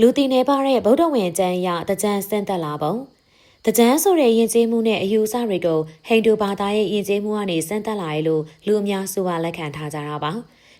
လူတီနေပါတဲ့ဗုဒ္ဓဝင်ကျမ်းအရတကြံစင့်သက်လာပုံတကြံဆိုတဲ့ယဉ်ကျေးမှုနဲ့အယူအဆတွေကိုဟိန္ဒူဘာသာရဲ့ယဉ်ကျေးမှုကနေစင့်သက်လာရလို့လူအများစုကလက်ခံထားကြတာပါ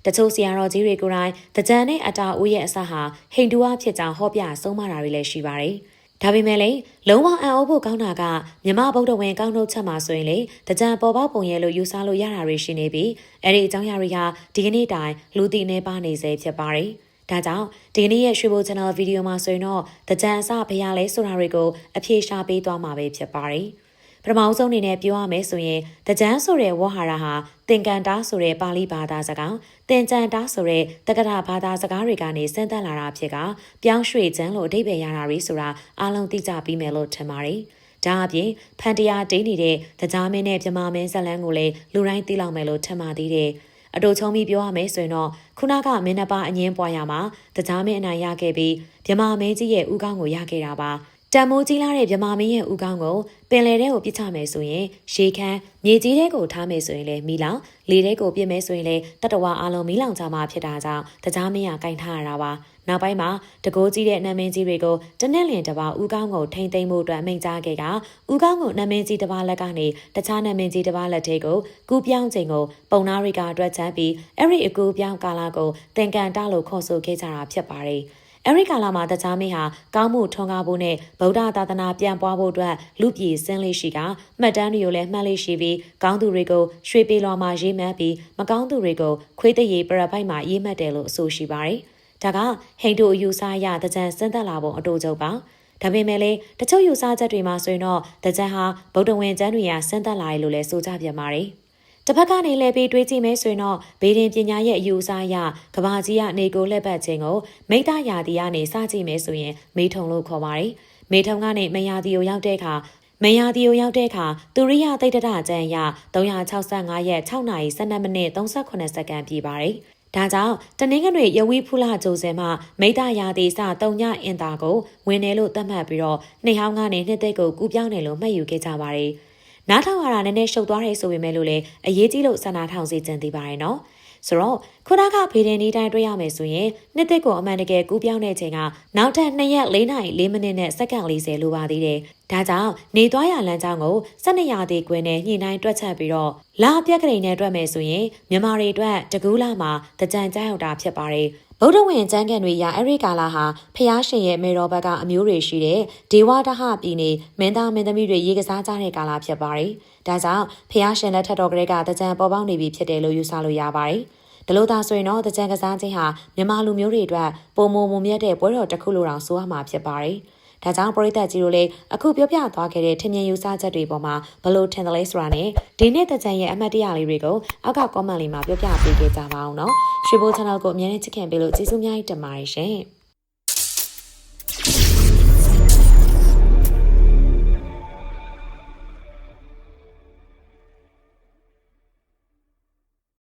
တချို့ဆရာတော်ကြီးတွေကိုယ်တိုင်တကြံနဲ့အတာဦးရဲ့အစဟာဟိန္ဒူအဖြစ်ကြောင့်ဟောပြဆုံးမတာတွေလည်းရှိပါတယ်ဒါပေမဲ့လည်းလုံးဝအံ့ဩဖို့ကောင်းတာကမြမဗုဒ္ဓဝင်ကောင်းထုတ်ချက်မှာဆိုရင်လေတကြံပေါ်ပေါက်ပုံရဲ့လို့ယူဆလို့ရတာတွေရှိနေပြီးအဲ့ဒီအကြောင်းအရာတွေကဒီကနေ့တိုင်လူသိနေပါနေစေဖြစ်ပါတယ်။ ဒါကြောင့်ဒီကနေ့ရဲ့ရွှေဘို channel ဗီဒီယိုမှာဆိုရင်တော့တကြံအစဘယ်ရလဲဆိုတာတွေကိုအဖြေရှာပေးသွားမှာပဲဖြစ်ပါတယ်။ပထမဆုံးအနေနဲ့ပြောရမယ်ဆိုရင်တကြံဆိုတဲ့ဝေါ်ဟာရဟာသင်္ကန်တာဆိုတဲ့ပါဠိဘာသာစကားသင်္ကြန်တာဆိုတဲ့တက္ကရာဘာသာစကားတွေကနေဆင်းသက်လာတာဖြစ်ကပြောင်းရွှေ့ကျန်းလို့အဓိပ္ပာယ်ရတာတွေဆိုတာအားလုံးသိကြပြီးမယ်လို့ထင်ပါတယ်။ဒါအပြင်ဖန်တရားတိတ်နေတဲ့တကြားမင်းနဲ့ပြမမင်းဇလန်းကိုလည်းလူတိုင်းသိလောက်မယ်လို့ထင်ပါသေးတယ်။ အတူချုံပြီးပြောရမယ်ဆိုရင်တော့ခုနကမင်းနှစ်ပါးအငင်းပွားရမှာတကြားမင်းအနိုင်ရခဲ့ပြီးမြမမင်းကြီးရဲ့ဥကောင်းကိုရခဲ့တာပါ။ တံမိုးကြီးလာတဲ့မြမမင်းရဲ့ဥကောင်းကိုပင်လယ်ထဲကိုပစ်ချမယ်ဆိုရင်ရေခမ်းမြေကြီးထဲကိုထားမယ်ဆိုရင်လည်းမီလောင်လေထဲကိုပစ်မယ်ဆိုရင်လည်းတတဝအလုံးမီလောင်ကြမှာဖြစ်တာကြောင့်တကြားမင်းကကင်ထားရတာပါနောက်ပိုင်းမှာတကိုးကြီးတဲ့နမင်းကြီးတွေကိုတနက်လင်တပါဥကောင်းကိုထိမ့်သိမ်းမှုအတွက်မိန့်ကြားခဲ့ကဥကောင်းကိုနမင်းကြီးတစ်ပါးလက်ကနေတခြားနမင်းကြီးတစ်ပါးလက်ထဲကိုကူးပြောင်းချိန်ကိုပုံနာရီကအတွက်ချမ်းပြီးအဲ့ဒီအကူပြောင်းကာလာကိုသင်ကန်တလို့ခေါ်ဆိုခဲ့ကြတာဖြစ်ပါတယ်။ အဲ့ဒီကာလမှာတခြားမင်းဟာကောင်းမှုထွန်းကားဖို့နဲ့ဗုဒ္ဓသာသနာပြန်ပွားဖို့အတွက်လူပြည်စင်းလေးရှိကမှတ်တမ်းတွေကိုလည်းမှတ်လေးရှိပြီးကောင်းသူတွေကိုရွှေပေလွာမှာရေးမှတ်ပြီးမကောင်းသူတွေကိုခွေးတရေပရပိုက်မှာရေးမှတ်တယ်လို့အဆိုရှိပါတယ်။ဒါကဟိန္ဒူအယူဆအရတကြံစံသက်လာပုံအတူချုပ်ပါ။ဒါပေမဲ့လည်းတချို့ယူဆချက်တွေမှာဆိုရင်တော့တကြံဟာဗုဒ္ဓဝင်ကျမ်းတွေကစံသက်လာရလို့လည်းဆိုကြပြန်ပါတယ်။ တစ်ဖက်ကနေလဲပြီးတွေးကြည့်မယ်ဆိုရင်တော့ဘေးရင်ပညာရဲ့အယူအဆအရကဘာကြီးကနေကိုလှက်ပတ်ခြင်းကိုမိတ္တရာတီကနေစကြည့်မယ်ဆိုရင်မေထုံလို့ခေါ်ပါတယ်။မေထုံကနေမယာတီကိုရောက်တဲ့အခါမယာတီကိုရောက်တဲ့အခါသူရိယသိတ္တရကျန်ရ365ရက်6နာရီ12မိနစ်38စက္ကန့်ပြည့်ပါတယ်။ဒါကြောင့်တနင်္ဂနွေရဝီဖူလာဂျိုစင်မှမိတ္တရာတိစတုံညအင်တာကိုဝင်တယ်လို့သတ်မှတ်ပြီးတော့နှိဟောင်းကနေနှစ်သိက်ကိုကူပြောင်းတယ်လို့မှတ်ယူခဲ့ကြပါတယ်။ နားထောင်ရတာနည်းနည်းရှုပ်သွားတယ်ဆိုပေမဲ့လို့လည်းအရေးကြီးလို့ဆန္ဒထောင်စေချင်သေးပါတယ်နော်ဆိုတော့ခုနကဖေဒင်ဒီတိုင်းတွေ့ရမယ်ဆိုရင်နှစ်သက်ကိုအမှန်တကယ်ကူးပြောင်းတဲ့ချိန်ကနောက်ထပ်2ရက်4နာရီ4မိနစ်နဲ့စက္ကန့်40လိုပါသေးတယ်။ဒါကြောင့်နေသွားရလမ်းကြောင်းကို12ရာသီကွင်းနဲ့ညှိနှိုင်းတွက်ချက်ပြီးတော့လာပြက်ကလေးနဲ့တွက်မယ်ဆိုရင်မြန်မာတွေအတွက်တကူးလာမှာတကြံကြောက်ရောက်တာဖြစ်ပါတယ်ဗုဒ္ဓဝင်ကျမ်းကန်တွေရအဲ့ဒီကာလာဟာဖျားရှင်ရဲ့မေတော်ဘက်ကအမျိုးတွေရှိတဲ့ဒေဝဒဟပြည်နေမင်းသားမင်းသမီးတွေရေကစားကြတဲ့ကာလာဖြစ်ပါတယ်။ဒါကြောင့်ဖျားရှင်လက်ထက်တော်ကလေးကတကြံပေါ်ပေါက်နေပြီဖြစ်တယ်လို့ယူဆလို့ရပါတယ်။ဒါလို့သာဆိုရင်တော့တကြံကစားခြင်းဟာမြန်မာလူမျိုးတွေအတွက်ပုံမုံမမြတ်တဲ့ပွဲတော်တစ်ခုလိုတောင်ဆိုရမှာဖြစ်ပါတယ်။ ဒါကြောင့်ပရိသတ်ကြီးတို့လည်းအခုပြောပြသွားခဲ့တဲ့ထင်မြင်ယူဆချက်တွေပေါ်မှာဘလို့ထင်တယ်လဲဆိုတာနဲ့ဒီနေ့တကြံရဲ့အမှတ်တရလေးတွေကိုအောက်က comment လေးမှာပြောပြပေးခဲ့ကြပါအောင်နော်။ရွှေဘို channel ကိုအမြဲတမ်းချစ်ခင်ပေးလို့ကျေးဇူးများတင်ပါတယ်ရှင်။